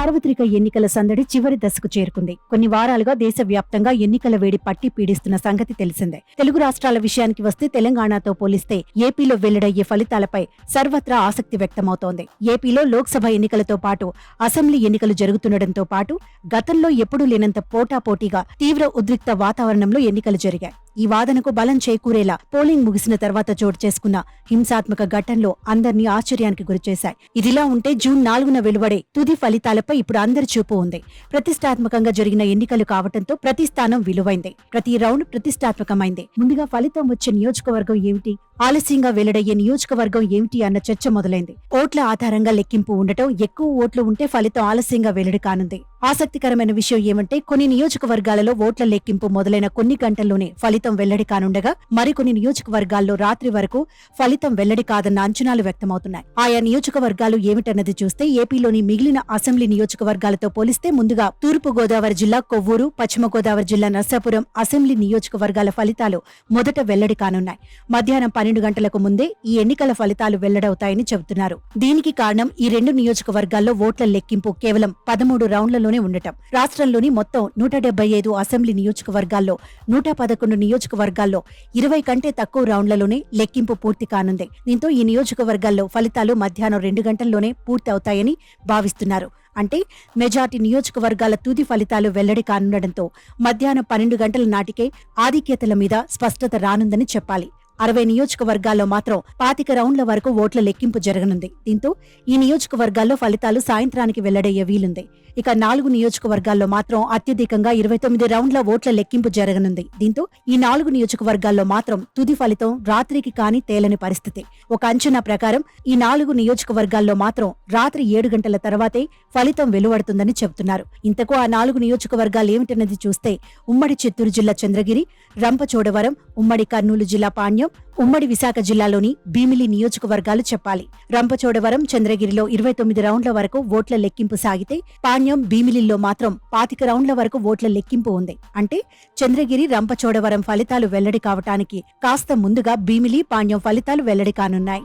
సార్వత్రిక ఎన్నికల సందడి చివరి దశకు చేరుకుంది. కొన్ని వారాలుగా దేశవ్యాప్తంగా ఎన్నికల వేడి పట్టి పీడిస్తున్న సంగతి తెలిసిందే. తెలుగు రాష్ట్రాల విషయానికి వస్తే తెలంగాణతో పోలిస్తే ఏపీలో వెల్లడయ్యే ఫలితాలపై సర్వత్రా ఆసక్తి వ్యక్తమవుతోంది. ఏపీలో లోక్సభ ఎన్నికలతో పాటు అసెంబ్లీ ఎన్నికలు జరుగుతుండటంతో పాటు గతంలో ఎప్పుడూ లేనంత పోటాపోటీగా తీవ్ర ఉద్రిక్త వాతావరణంలో ఎన్నికలు జరిగాయి. ఈ వాదనకు బలం చేకూరేలా పోలింగ్ ముగిసిన తర్వాత చోటు చేసుకున్న హింసాత్మక ఘటనలో అందరినీ ఆశ్చర్యానికి గురిచేశాయి. ఇదిలా ఉంటే జూన్ నాలుగున వెలువడే తుది ఫలితాలపై ఇప్పుడు అందరి చూపు ఉంది. ప్రతిష్టాత్మకంగా జరిగిన ఎన్నికలు కావడంతో ప్రతి స్థానం విలువైంది. ప్రతి రౌండ్ ప్రతిష్టాత్మకమైంది. ముందుగా ఫలితం వచ్చే నియోజకవర్గం ఏమిటి? ఆలస్యంగా వెల్లడయ్యే నియోజకవర్గం ఏమిటి అన్న చర్చ మొదలైంది. ఓట్ల ఆధారంగా లెక్కింపు ఉండటం ఎక్కువ ఓట్లు ఉంటే ఫలితం ఆలస్యంగా వెల్లడి కానుంది. ఆసక్తికరమైన విషయం ఏమంటే కొన్ని నియోజకవర్గాలలో ఓట్ల లెక్కింపు మొదలైన కొన్ని గంటల్లోనే ఫలితం వెల్లడి కానుండగా మరికొన్ని నియోజకవర్గాల్లో రాత్రి వరకు ఫలితం వెల్లడి కాదన్న అంచనాలు వ్యక్తమవుతున్నాయి. ఆయా నియోజకవర్గాలు ఏమిటన్నది చూస్తే ఏపీలోని మిగిలిన అసెంబ్లీ నియోజకవర్గాలతో పోలిస్తే ముందుగా తూర్పు గోదావరి జిల్లా కొవ్వూరు పశ్చిమ గోదావరి జిల్లా నర్సాపురం అసెంబ్లీ నియోజకవర్గాల ఫలితాలు మొదట వెల్లడి కానున్నాయి. మధ్యాహ్నం పన్నెండు గంటలకు ముందే ఈ ఎన్నికల ఫలితాలు వెల్లడవుతాయని చెబుతున్నారు. దీనికి కారణం ఈ రెండు నియోజకవర్గాల్లో ఓట్ల లెక్కింపు కేవలం పదమూడు రౌండ్లలోనే ఉండటం. రాష్ట్రంలోని మొత్తం నూట డెబ్బై ఐదు అసెంబ్లీ నియోజకవర్గాల్లో నూట పదకొండు నియోజకవర్గాల్లో ఇరవై కంటే తక్కువ రౌండ్లలోనే లెక్కింపు పూర్తి కానుంది. దీంతో ఈ నియోజకవర్గాల్లో ఫలితాలు మధ్యాహ్నం రెండు గంటల్లోనే పూర్తి అవుతాయని భావిస్తున్నారు. అంటే మెజార్టీ నియోజకవర్గాల తుది ఫలితాలు వెల్లడి కానుండటంతో మధ్యాహ్నం పన్నెండు గంటల నాటికే ఆధిక్యతల మీద స్పష్టత రానుందని చెప్పాలి. అరవై నియోజకవర్గాల్లో మాత్రం పాతిక రౌండ్ల వరకు ఓట్ల లెక్కింపు జరగనుంది. దీంతో ఈ నియోజకవర్గాల్లో ఫలితాలు సాయంత్రానికి వెల్లడయ్యే వీలుంది. ఇక నాలుగు నియోజకవర్గాల్లో మాత్రం అత్యధికంగా ఇరవై తొమ్మిది రౌండ్ల ఓట్ల లెక్కింపు జరగనుంది. దీంతో ఈ నాలుగు నియోజకవర్గాల్లో మాత్రం తుది ఫలితం రాత్రికి కాని తేలని పరిస్థితి. ఒక అంచనా ప్రకారం ఈ నాలుగు నియోజకవర్గాల్లో మాత్రం రాత్రి ఏడు గంటల తర్వాతే ఫలితం వెలువడుతుందని చెబుతున్నారు. ఇంతకు ఆ నాలుగు నియోజకవర్గాలు ఏమిటన్నది చూస్తే ఉమ్మడి చిత్తూరు జిల్లా చంద్రగిరి రంపచోడవరం ఉమ్మడి కర్నూలు జిల్లా పాణ్యం ఉమ్మడి విశాఖ జిల్లాలోని భీమిలి నియోజకవర్గాలు చెప్పాలి. రంపచోడవరం చంద్రగిరిలో ఇరవై తొమ్మిది రౌండ్ల వరకు ఓట్ల లెక్కింపు సాగితే పాణ్యం భీమిలిలో మాత్రం పాతిక రౌండ్ల వరకు ఓట్ల లెక్కింపు ఉంది. అంటే చంద్రగిరి రంపచోడవరం ఫలితాలు వెల్లడి కావటానికి కాస్త ముందుగా భీమిలి పాణ్యం ఫలితాలు వెల్లడి కానున్నాయి.